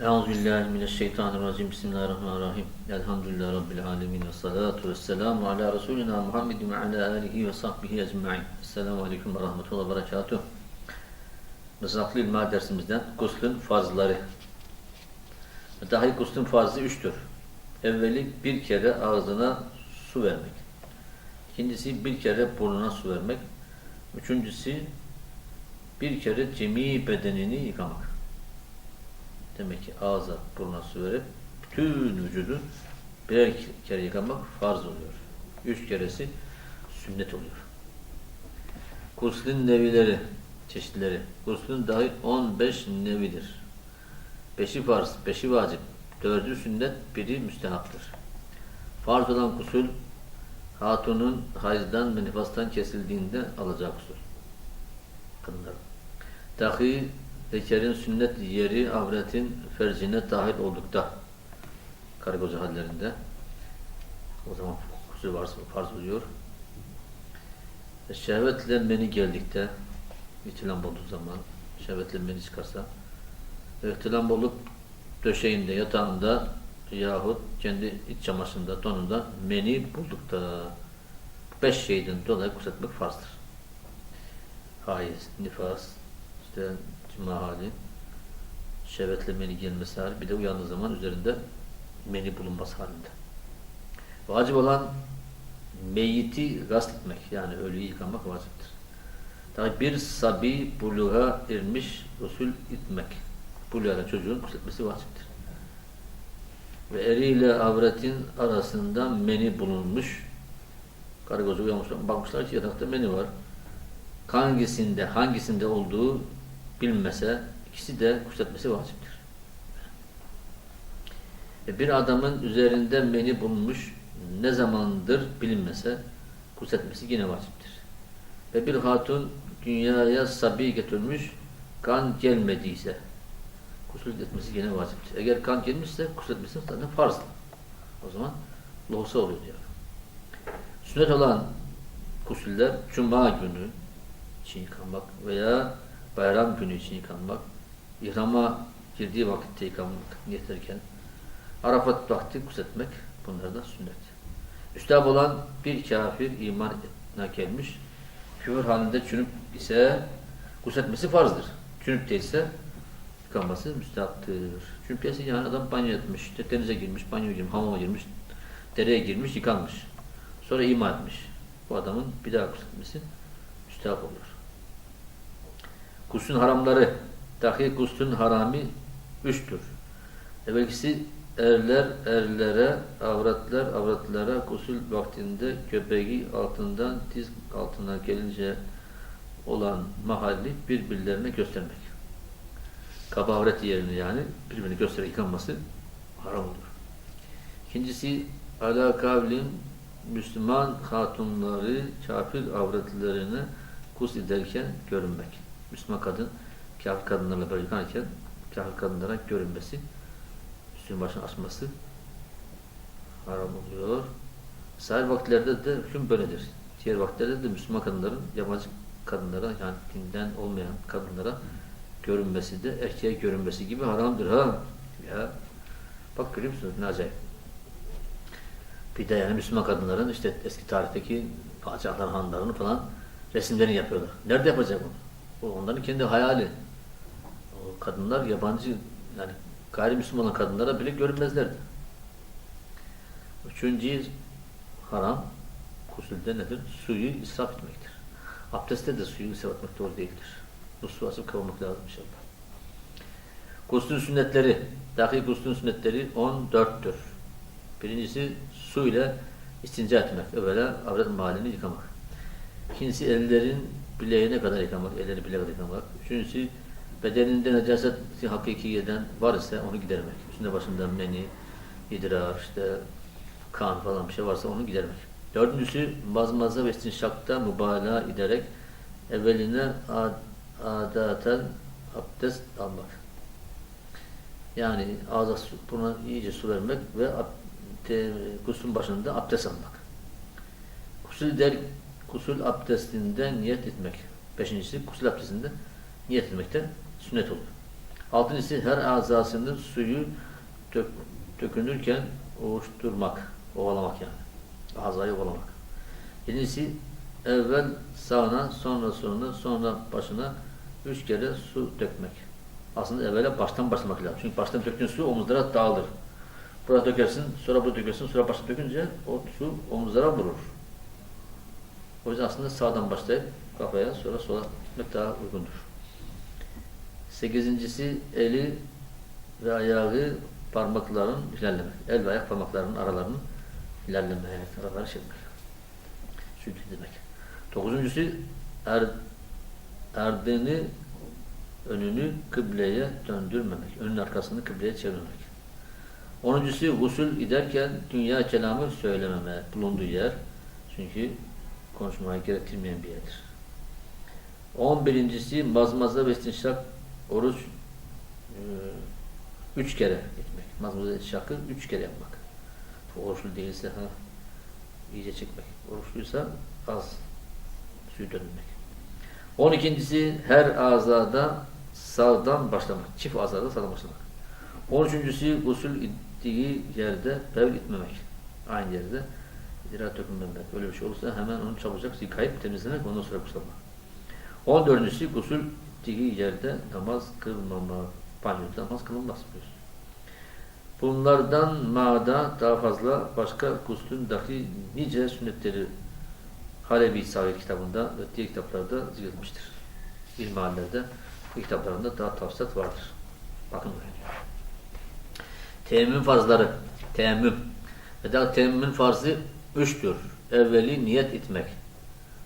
Euzubillahimineşşeytanirracim. Bismillahirrahmanirrahim. Elhamdülillah Rabbil alemin. Ve salatu ve selamu ala Resulina Muhammedin ve ala alihi ve sahbihi ecma'in. Esselamu aleyküm ve rahmetullahi ve berekatuhu. Mızraklı ilma dersimizden guslün farzları. Dahi guslün farzı üçtür. Evveli bir kere ağzına su vermek. İkincisi bir kere burnuna su vermek. Üçüncüsü bir kere cemi bedenini yıkamak. Demek ki ağza burnuna su verip bütün vücudu birer kere yıkamak farz oluyor. Üç keresi sünnet oluyor. Guslün nevileri, çeşitleri. Guslün dahi 15 nevidir. Beşi farz, beşi vacip, dördü sünnet, biri müstehaptır. Farz olan gusül, hatunun hayızdan ve nifastan kesildiğinde alacağı gusül. Kadınlar. Dahi zekerin sünnet yeri avretin fercine dahil oldukta karı koca hallerinde o zaman gusül varsa farz oluyor. Şehvetle meni geldikte ihtilam olduğu zaman şehvetle meni çıkarsa ihtilam olup döşeğinde, yatağında yahut kendi iç çamaşırında, donunda meni buldukta beş şeyden dolayı kusletmek farzdır. Haiz, nifas, işte cima hali, şehvetle meni gelmesi hali, bir de uyandığı zaman üzerinde meni bulunması halinde. Vacip olan meyyiti gast etmek, yani ölüyü yıkamak vaciptir. Tabi bir sabi buluğa ermiş usul itmek. Buluğa çocuğun kusletmesi vaciptir. Ve eriyle avretin arasında meni bulunmuş. Karı koca uyanmışlar, bakmışlar ki yatakta meni var. Hangisinde, hangisinde olduğu bilinmese ikisi de kusletmesi vaciptir. E bir adamın üzerinde meni bulunmuş ne zamandır bilinmese kusletmesi yine vaciptir. Ve bir hatun dünyaya sabi getirmiş kan gelmediyse kuslet etmesi yine vaciptir. Eğer kan gelmişse kuslet etmesi zaten farz. O zaman lohusa oluyor diyor. Sünnet olan kusüller cuma günü için yıkanmak veya bayram günü için yıkanmak, ihrama girdiği vakitte yıkanmak niyet ederken, Arafat vakti kusletmek bunlar da sünnet. Üstab olan bir kafir imana gelmiş, küfür halinde çürüp ise kusletmesi farzdır. Çürüp değilse yıkanması müstahaptır. Çünkü ise yani adam banyo etmiş, denize girmiş, banyo girmiş, hamama girmiş, dereye girmiş, yıkanmış. Sonra iman etmiş. Bu adamın bir daha kusletmesi müstahap oluyor. Guslün haramları, dahi guslün harami üçtür. Evvelkisi erler erlere, avratlar avratlara gusül vaktinde göbeği altından diz altına gelince olan mahalli birbirlerine göstermek. Kaba avret yerini yani birbirini göstererek yıkanması haram olur. İkincisi ala kavlin Müslüman hatunları kafir avretlerine kus ederken görünmek. Müslüman kadın kafir kadınlarla böyle yıkanırken kafir kadınlara görünmesi üstünün başını açması haram oluyor. Sahil vakitlerde de hüküm böyledir. Diğer vakitlerde de Müslüman kadınların yabancı kadınlara yani dinden olmayan kadınlara görünmesi de erkeğe görünmesi gibi haramdır ha. Ya bak görüyor musunuz ne acayip. Bir de yani Müslüman kadınların işte eski tarihteki padişahlar hanlarını falan resimlerini yapıyorlar. Nerede yapacak bunu? O onların kendi hayali. O kadınlar yabancı yani gayrimüslim olan kadınlara bile görünmezlerdi. Üçüncü haram kusulde nedir? Suyu israf etmektir. Abdestte de suyu israf etmek doğru değildir. Bu su asıp kavurmak lazım inşallah. Guslün sünnetleri, dahi guslün sünnetleri 14'tür. Birincisi su ile istinca etmek. Evvela avret mahallini yıkamak. İkincisi ellerin bileğine kadar yıkamak, elleri bileğe kadar yıkamak. Üçüncüsü bedeninde necaset hakiki eden var ise onu gidermek. Üstünde başında meni, idrar, işte kan falan bir şey varsa onu gidermek. Dördüncüsü mazmaza ve istinşakta mübalağa ederek evveline ad adaten abdest almak. Yani ağza su, buna iyice su vermek ve guslün başında abdest almak. Gusül der, gusül abdestinde niyet etmek. Beşincisi gusül abdestinde niyet etmekten sünnet olur. Altıncısı her azasının suyu dök, dökünürken ovuşturmak, ovalamak yani. Azayı ovalamak. Yedincisi evvel sağına, sonra soluna, sonra başına üç kere su dökmek. Aslında evvela baştan başlamak lazım. Çünkü baştan döktüğün su omuzlara dağılır. Buraya dökersin, sonra buraya dökersin, sonra başa dökünce o su omuzlara vurur. O yüzden aslında sağdan başlayıp kafaya, sonra sola gitmek daha uygundur. Sekizincisi eli ve ayağı parmakların ilerlemek. El ve ayak parmaklarının aralarını ilerlemek, araları çekmek. Süt demek. Dokuzuncusu er, erdeni önünü kıbleye döndürmemek. Önün arkasını kıbleye çevirmemek. Onuncusu gusül giderken dünya kelamı söylememek. Bulunduğu yer. Çünkü konuşmaya gerektirmeyen bir yerdir. On birincisi mazmaza ve istinşak oruç e, üç kere etmek. Mazmaza istinşakı üç kere yapmak. Oruçlu değilse ha, iyice çekmek. Oruçluysa az suyu dönmek. On ikincisi her azada sağdan başlamak. Çift azada sağdan başlamak. On üçüncüsü gusül ettiği yerde bevl itmemek. Aynı yerde idrar dökülmemek. Öyle bir şey olursa hemen onu çabucak yıkayıp temizlemek ondan sonra kusulamak. On dördüncüsü gusül ettiği yerde namaz kılmamak. Banyoda namaz kılınmaz biliyorsun. Bunlardan mağda daha fazla başka guslün dahi nice sünnetleri Halebi Sahih kitabında ve diğer kitaplarda zikredilmiştir. İlmihallerde bu kitaplarında daha tavsiyat vardır. Bakın böyle. Teyemmüm farzları. Teyemmüm. Ve daha teyemmümün farzı üçtür. Evveli niyet etmek.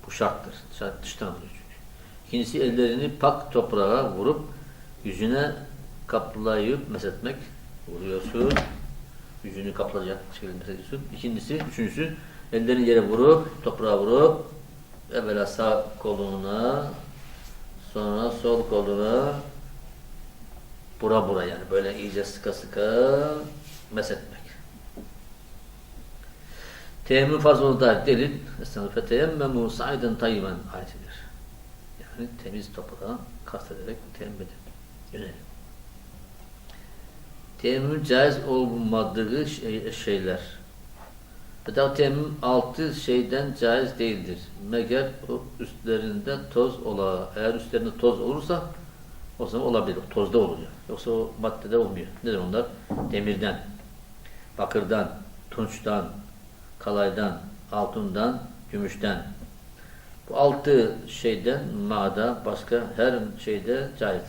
Bu şarttır. Şart dıştan alıyor çünkü. İkincisi ellerini pak toprağa vurup yüzüne kaplayıp mesetmek. Vuruyorsun. Yüzünü kaplayacak şekilde mesediyorsun. İkincisi, üçüncüsü ellerini yere vurup, toprağa vurup evvela sağ koluna sonra sol koluna bura bura yani böyle iyice sıka sıka mesetmek. Teyemmüm farz olduğu dair delil Estağfirullah. Feteyemmemu sa'iden tayyiben ayetidir. Yani temiz toprağa kastederek teyemmüm edin. Yönelim. Teyemmüm caiz olmadığı şey, şeyler. Veda teyemmüm altı şeyden caiz değildir. Meğer o üstlerinde toz ola. Eğer üstlerinde toz olursa o zaman olabilir. Tozda oluyor. Yoksa o maddede olmuyor. Nedir onlar? Demirden, bakırdan, tunçtan, kalaydan, altından, gümüşten. Bu altı şeyden mağda başka her şeyde caiz.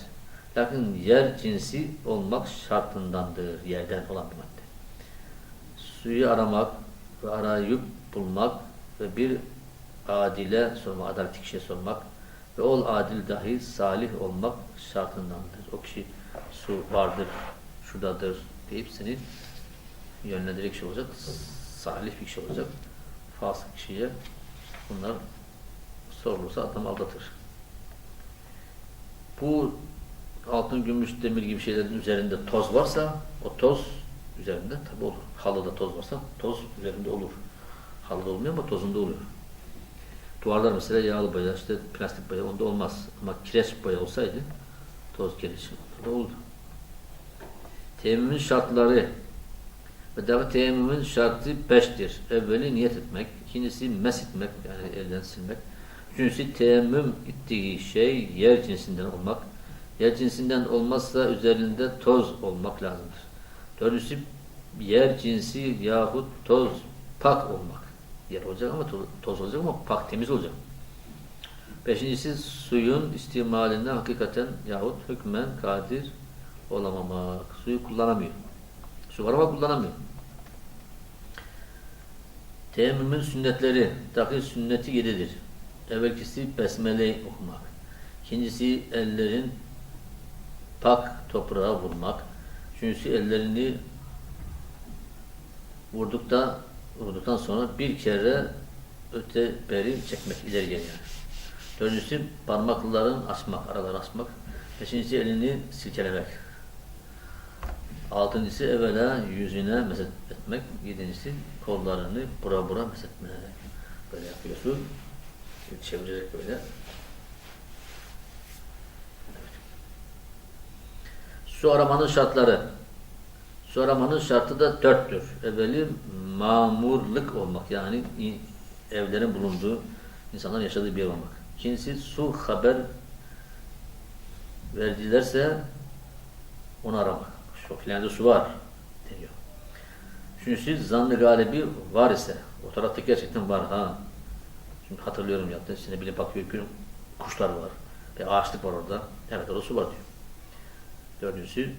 Lakin yer cinsi olmak şartındandır. Yerden olan bir madde. Suyu aramak ve arayıp bulmak ve bir adile sormak, adaletli kişiye sormak ve ol adil dahi salih olmak şartındandır. O kişi su vardır, şuradadır deyip seni yönlendirecek kişi olacak. Salih bir kişi olacak. Fasık kişiye bunlar sorulursa adam aldatır. Bu altın, gümüş, demir gibi şeylerin üzerinde toz varsa o toz üzerinde tabi olur. Halıda toz varsa toz üzerinde olur. Halıda olmuyor ama tozunda oluyor. Duvarlar mesela yağlı boya, işte plastik boya onda olmaz. Ama kireç boya olsaydı toz kireç da oldu. Teyemmümün şartları ve davet teyemmümün şartı beştir. Evveli niyet etmek, ikincisi mes etmek yani elden silmek. Üçüncüsü teyemmüm ettiği şey yer cinsinden olmak. Yer cinsinden olmazsa üzerinde toz olmak lazımdır. Dördüncüsü yer cinsi yahut toz pak olmak. Yer olacak ama toz, olacak ama pak temiz olacak. Beşincisi suyun istimalinde hakikaten yahut hükmen kadir olamamak. Suyu kullanamıyor. Su var ama kullanamıyor. Teyemmümün sünnetleri, takir sünneti yedidir. Evvelkisi besmele okumak. İkincisi ellerin pak toprağa vurmak. Üçüncüsü ellerini vurdukta vurduktan sonra bir kere öte beri çekmek ileri geri yani. Dördüncüsü parmakların açmak, araları açmak. Beşincisi elini silkelemek. Altıncısı evvela yüzüne meset etmek. Yedincisi kollarını bura bura mesetmek. Böyle yapıyorsun. Çevirecek böyle. Su aramanın şartları. Su aramanın şartı da dörttür. Evveli mamurluk olmak yani evlerin bulunduğu, insanların yaşadığı bir yer olmak. İkincisi su haber verdilerse onu aramak. Şu filanca su var deniyor. Üçüncüsü zannı galibi var ise, o tarafta gerçekten var ha. Şimdi hatırlıyorum yaptı. Şimdi bile bakıyor ki kuşlar var. Ve ağaçlık var orada. Evet orada su var diyor. Dördüncüsü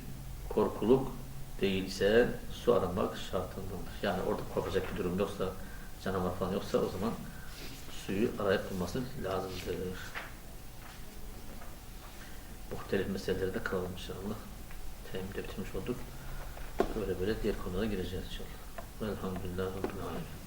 korkuluk değilse su aramak şartındandır. Yani orada korkacak bir durum yoksa, canavar falan yoksa o zaman suyu arayıp bulması lazımdır. Muhtelif meseleleri de kalalım inşallah. Temde bitirmiş olduk. Böyle böyle diğer konulara gireceğiz inşallah. Velhamdülillah Rabbil.